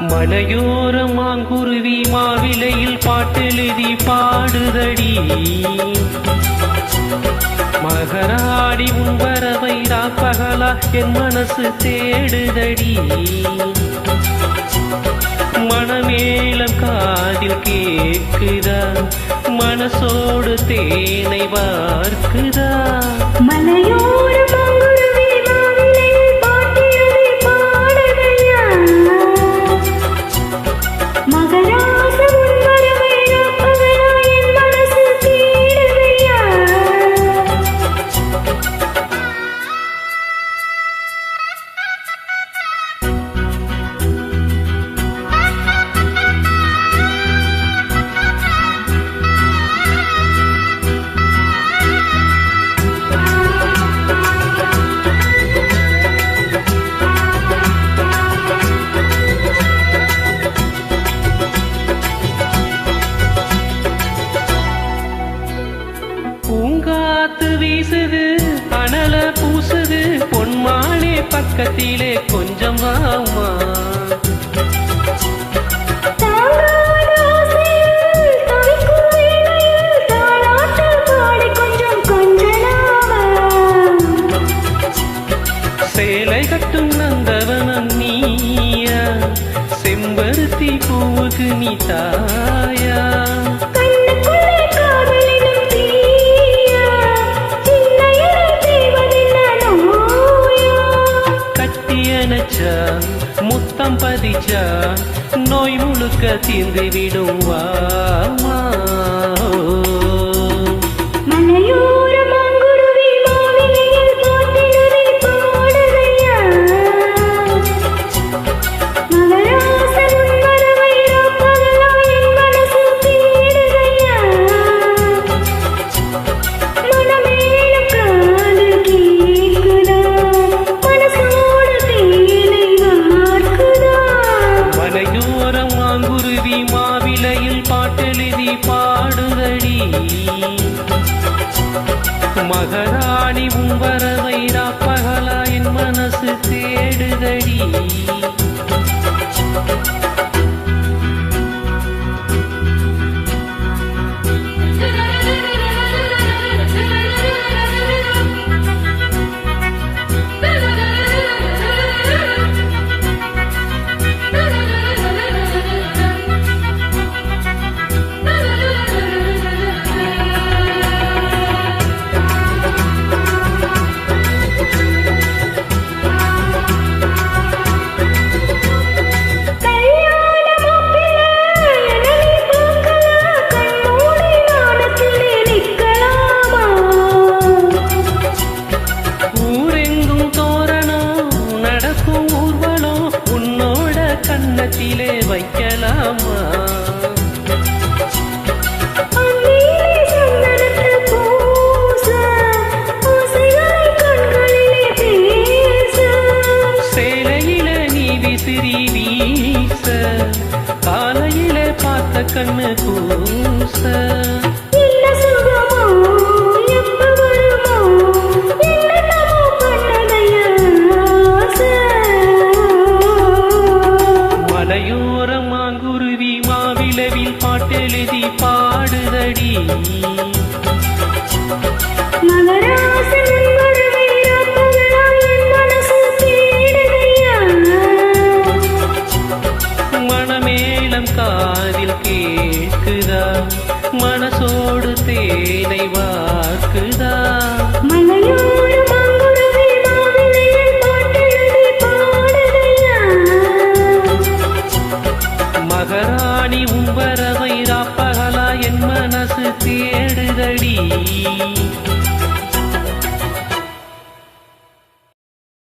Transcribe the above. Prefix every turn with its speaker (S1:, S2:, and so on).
S1: மலையோர மாங்குருவி மாவிலையில் பாட்டெழுதி பாடுதடி. மகராடி உன் வரவை ராப்பகலா என் மனசு தேடுதடி. மனமேளம் காதில் கேட்குதா? மனசோடு தேனை
S2: பார்க்குதா மலையோரமா
S1: காத்து வீசுது அனல பூசுது பொன்மானே பக்கத்திலே கொஞ்சம் வாமா. சேலை கட்டும் நந்தவனம் நீயா செம்பருத்தி பூவுக்கு நீ தாயா. கட்டியனச்சா முத்தம் பதிச்சா நோய் முழுக்க தீர்ந்து விடும் இலையில் பாட்டெழுதி பாடுதடி. மகராணி உன் வரவை ராப்பகலா என் மனசு தேடுதடி. ஊர்வலம் உன்னோட கன்னத்திலே வைக்கலாமா? காலையில பார்த்த கண்ணு கூச மனமேளம் காதில் கேட்குதா? மனசோடு தேனை வாக்குதா மகராணி உம்பர 你。